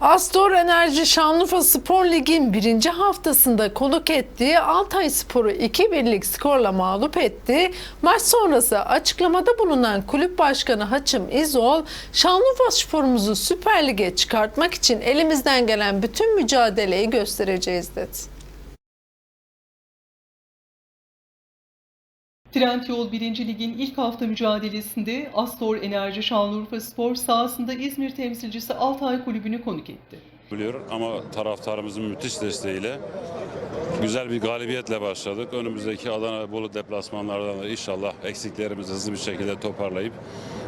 Astor Enerji Şanlıurfa Spor Lig'in birinci haftasında konuk ettiği Altay Spor'u 2-1'lik skorla mağlup etti. Maç sonrası açıklamada bulunan kulüp başkanı Haçım İzol, Şanlıurfa Spor'umuzu Süper Lig'e çıkartmak için elimizden gelen bütün mücadeleyi göstereceğiz dedi. Trendyol 1. Lig'in ilk hafta mücadelesinde Astor Enerji Şanlıurfa Spor sahasında İzmir temsilcisi Altay Kulübü'nü konuk etti. biliyor ama taraftarımızın müthiş desteğiyle güzel bir galibiyetle başladık. Önümüzdeki Adana ve Bolu deplasmanlardan da inşallah eksiklerimizi hızlı bir şekilde toparlayıp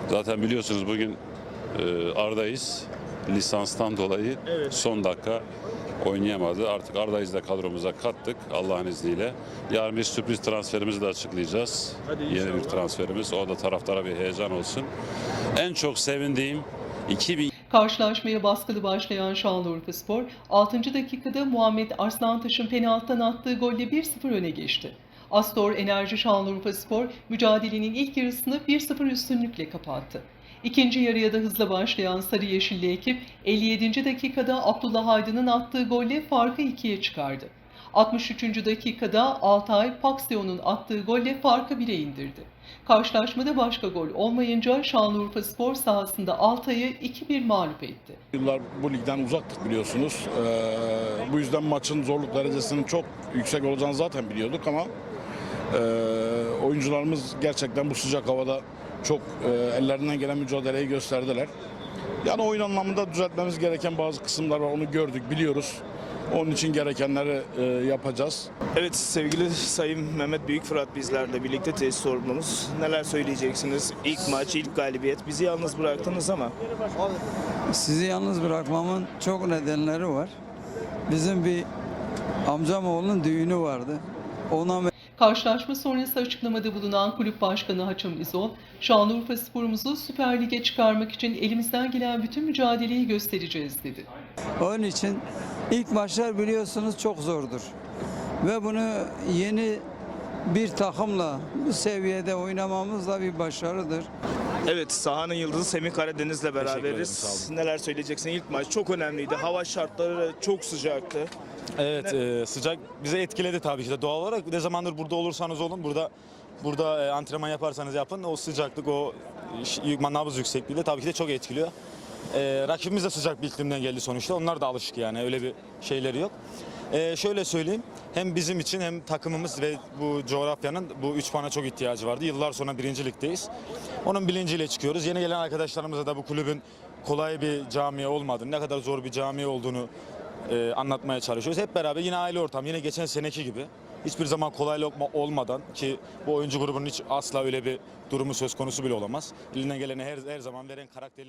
zaten biliyorsunuz bugün e, Arda'yız. Lisanstan dolayı son dakika oynayamadı. Artık Arda'yız da kadromuza kattık Allah'ın izniyle. Yarın bir sürpriz transferimizi de açıklayacağız. Yeni bir transferimiz. O da taraftara bir heyecan olsun. En çok sevindiğim 2000 Karşılaşmaya baskılı başlayan Şanlıurfa Spor 6. dakikada Muhammed Arslantaş'ın penaltıdan attığı golle 1-0 öne geçti. Astor Enerji Şanlıurfa Spor mücadelenin ilk yarısını 1-0 üstünlükle kapattı. İkinci yarıya da hızla başlayan Sarı Yeşilli ekip 57. dakikada Abdullah Aydın'ın attığı golle farkı ikiye çıkardı. 63. dakikada Altay Paksion'un attığı golle farkı 1'e indirdi. Karşılaşmada başka gol olmayınca Şanlıurfa Spor sahasında Altay'ı 2-1 mağlup etti. Yıllar bu ligden uzaktık biliyorsunuz. Ee, bu yüzden maçın zorluk derecesinin çok yüksek olacağını zaten biliyorduk ama e, oyuncularımız gerçekten bu sıcak havada çok e, ellerinden gelen mücadeleyi gösterdiler. Yani oyun anlamında düzeltmemiz gereken bazı kısımlar var onu gördük biliyoruz. Onun için gerekenleri e, yapacağız. Evet sevgili Sayın Mehmet Büyükfırat bizlerle birlikte tesis sorumlumuz. Neler söyleyeceksiniz? İlk maç, ilk galibiyet. Bizi yalnız bıraktınız ama Sizi yalnız bırakmamın çok nedenleri var. Bizim bir amcam oğlunun düğünü vardı. Ona Karşılaşma sonrası açıklamada bulunan kulüp başkanı Haçım İzol, Şanlıurfa Spor'umuzu Süper Lig'e çıkarmak için elimizden gelen bütün mücadeleyi göstereceğiz dedi. Onun için ilk maçlar biliyorsunuz çok zordur. Ve bunu yeni bir takımla bu seviyede oynamamız da bir başarıdır. Evet sahanın yıldızı Semih Karadeniz'le beraberiz. Neler söyleyeceksin? İlk maç çok önemliydi. Hava şartları çok sıcaktı. Evet e, sıcak bize etkiledi tabii ki de doğal olarak. Ne zamandır burada olursanız olun burada burada e, antrenman yaparsanız yapın o sıcaklık o nabız yüksekliğiyle tabii ki de çok etkiliyor. E, rakibimiz de sıcak bir iklimden geldi sonuçta. Onlar da alışık yani öyle bir şeyleri yok. E, şöyle söyleyeyim hem bizim için hem takımımız ve bu coğrafyanın bu üç puana çok ihtiyacı vardı. Yıllar sonra birinci ligdeyiz. Onun bilinciyle çıkıyoruz. Yeni gelen arkadaşlarımıza da bu kulübün kolay bir camia olmadığını, ne kadar zor bir camia olduğunu e, anlatmaya çalışıyoruz. Hep beraber yine aile ortamı, yine geçen seneki gibi. Hiçbir zaman kolay lokma olmadan ki bu oyuncu grubunun hiç asla öyle bir durumu söz konusu bile olamaz. Eline geleni her, her zaman veren karakterli